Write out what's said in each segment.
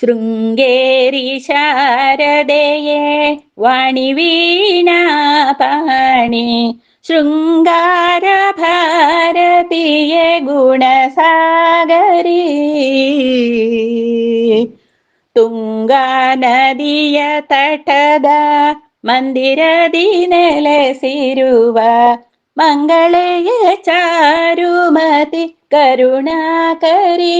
ശൃംഗേരി ശാരദയെ വാണിവീണ പാണി ശൃംഗാര ഭാരതീയ ഗുണസാഗരി ತುಂಗಾ ನದಿಯ ತಟದ ಮಂದಿರದಿ ನೆಲೆಸಿರುವ ಮಂಗಳೆಯ ಚಾರುಮತಿ ಕರುಣಾಕರಿ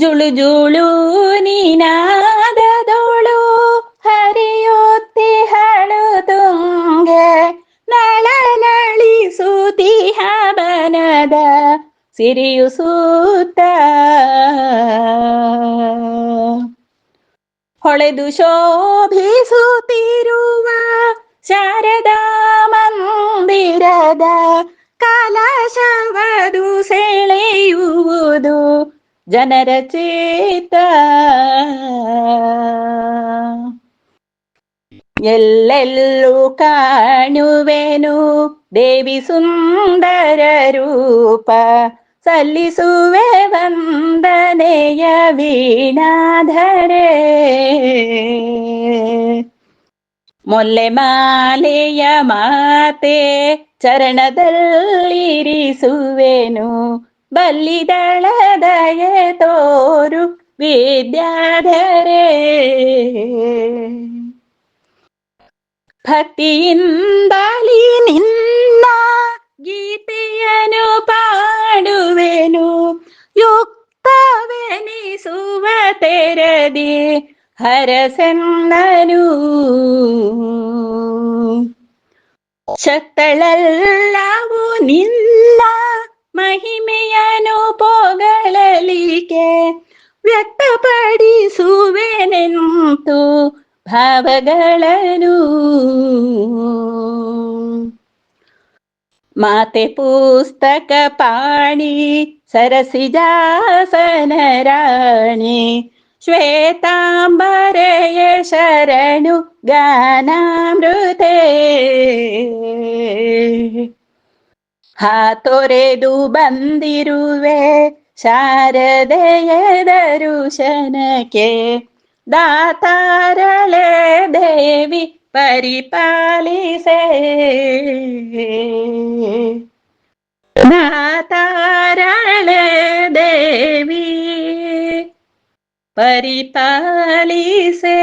ಜುಳು ಜುಳು ನೀನಾದದೋಳು ಹರಿಯುತ್ತಿಹಳು ತುಂಗೆ ನಳನಳಿಸುತಿ ಹವನದ ಸಿರಿಯು ಸೂತ. ಹೊಳೆದು ಶೋಭಿಸುತ್ತಿರುವ ಶಾರದಾ ಮಂದಿರದ ಕಲಶವದು ಜನರ ಚೇತ ಎಲ್ಲೆಲ್ಲೂ ಕಾಣುವೆನು ದೇವಿ ಸುಂದರ ರೂಪ. ಸಲ್ಲಿಸುವೆ ವಂದನೆಯ ವೀಣಾಧರೆ. ಮೊಲ್ಲೆ ಮಾಲೆಯ ಮಾತೆ ಚರಣದಲ್ಲಿರಿಸುವೆನು ബലിതളതയെ തോരു വിദ്യാധരേ. ഭക്തിയിന്തലി നിന്ന ഗീതയനു പാടുവേനു. യുക്തവെനിസുവ സുവതരതി ഹരസെന്നനു. ശക്തളല്ലാവു നിന്നാ ಮಹಿಮೆಯನು ಪೊಗಳಲಿಕೆ ವ್ಯಕ್ತಪಡಿಸುವೆನೆಂತು ಭಾವಗಳನ್ನು ಮಾತೆ ಪುಸ್ತಕ ಪಾಣಿ ಸರಸಿಜಾಸನ ರಾಣಿ ಶ್ವೇತಾಂಬರೆಯ ಶರಣು ಗಾನಾಮೃತೆ ಹಾತೊರೆದು ಬಂದಿರುವೆ ಶಾರದೆಯ ದರುಶನಕ್ಕೆ ದಾತಾರಳೆ ದೇವಿ ಪರಿಪಾಲಿಸೆ ದಾತಾರಳೆ ದೇವಿ ಪರಿಪಾಲಿಸೆ